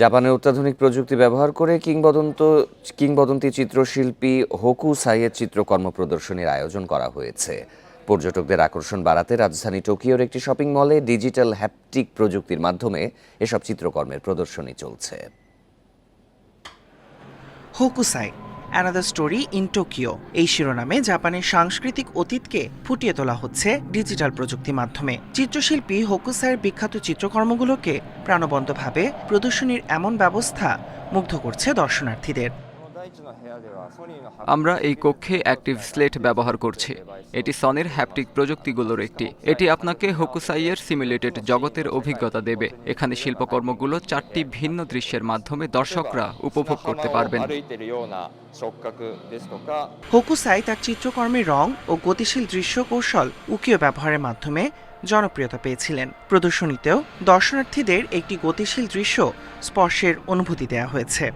জাপানের অত্যাধুনিক প্রযুক্তি ব্যবহার করে কিংবদন্ত কিংবদন্তি চিত্রশিল্পী হোকু সাইয়ের চিত্রকর্ম প্রদর্শনীর আয়োজন করা হয়েছে। পর্যটকদের আকর্ষণ বাড়াতে রাজধানী টোকিওর একটি শপিং মলে ডিজিটাল হ্যাপটিক প্রযুক্তির মাধ্যমে এসব চিত্রকর্মের প্রদর্শনী চলছে। Hokusai another story in Tokyo এই শিরোনামে জাপানের সাংস্কৃতিক অতীতকে ফুটিয়ে তোলা হচ্ছে ডিজিটাল প্রযুক্তির মাধ্যমে। চিত্রশিল্পী হোকুসাইয়ের বিখ্যাত চিত্রকর্মগুলোকে প্রাণবন্তভাবে প্রদর্শনীর এমন ব্যবস্থা মুগ্ধ করছে দর্শনার্থীদের। আমরা এই কক্ষে অ্যাক্টিভ স্লেট ব্যবহার করছি। এটি সনের হ্যাপটিক প্রযুক্তিগুলোর একটি। এটি আপনাকে হোকুসাইয়ের সিমুলেটেড জগতের অভিজ্ঞতা দেবে। এখানে শিল্পকর্মগুলো চারটি ভিন্ন দৃশ্যের মাধ্যমে দর্শকরা উপভোগ করতে পারবেন। হোকুসাই তার চিত্রকর্মের রং ও গতিশীল দৃশ্য কৌশল উকিয় ব্যবহারের মাধ্যমে জনপ্রিয়তা পেয়েছিলেন। প্রদর্শনীতেও দর্শনার্থীদের একটি গতিশীল দৃশ্য স্পর্শের অনুভূতি দেওয়া হয়েছে।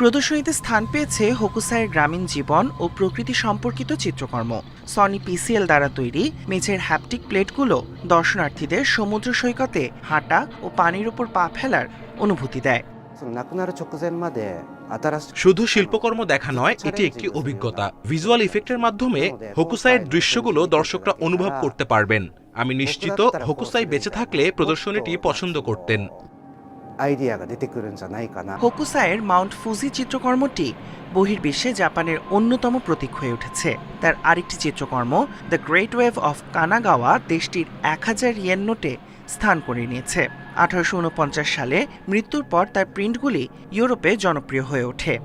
প্রদর্শনীতে স্থান পেয়েছে হোকুসাইয়ের গ্রামীণ জীবন ও প্রকৃতি সম্পর্কিত চিত্রকর্ম। সনি পিসিএল দ্বারা তৈরি মেঝের হ্যাপটিক প্লেটগুলো দর্শনার্থীদের সমুদ্র সৈকতে হাঁটা ও পানির ওপর পা ফেলার অনুভূতি দেয়। শুধু শিল্পকর্ম দেখা নয়, এটি একটি অভিজ্ঞতা। ভিজুয়াল ইফেক্টের মাধ্যমে হোকুসাইয়ের দৃশ্যগুলো দর্শকরা অনুভব করতে পারবেন। আমি নিশ্চিত হোকুসাই বেঁচে থাকলে প্রদর্শনীটি পছন্দ করতেন। アイディアが出てくるんじゃないかな হোকুসাইয়ের মাউন্ট ফুজি চিত্রকর্মটি বহির্বিশ্বে জাপানের অন্যতম প্রতীক হয়ে উঠেছে তার আরেকটি চিত্রকর্ম the great wave of Kanagawa দেশটির এক হাজার ইয়েন নোটে স্থান করে নিয়েছে আঠারোশো উনপঞ্চাশ সালে মৃত্যুর পর তার প্রিন্টগুলি ইউরোপে জনপ্রিয় হয়ে ওঠে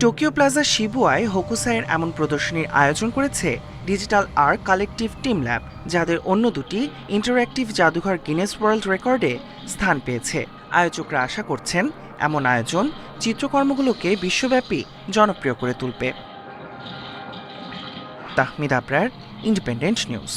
টোকিও প্লাজা শিবুয়ায় হোকুসাইয়ের এমন প্রদর্শনীর আয়োজন করেছে digital art collective team lab যাদের অন্য দুটি ইন্টারঅ্যাক্টিভ জাদুঘর গিনেস ওয়ার্ল্ড রেকর্ডে স্থান পেয়েছে। আয়োজকরা আশা করছেন, এমন আয়োজন চিত্রকর্মগুলোকে বিশ্বব্যাপী জনপ্রিয় করে তুলবে। Tahmid Abrar independent news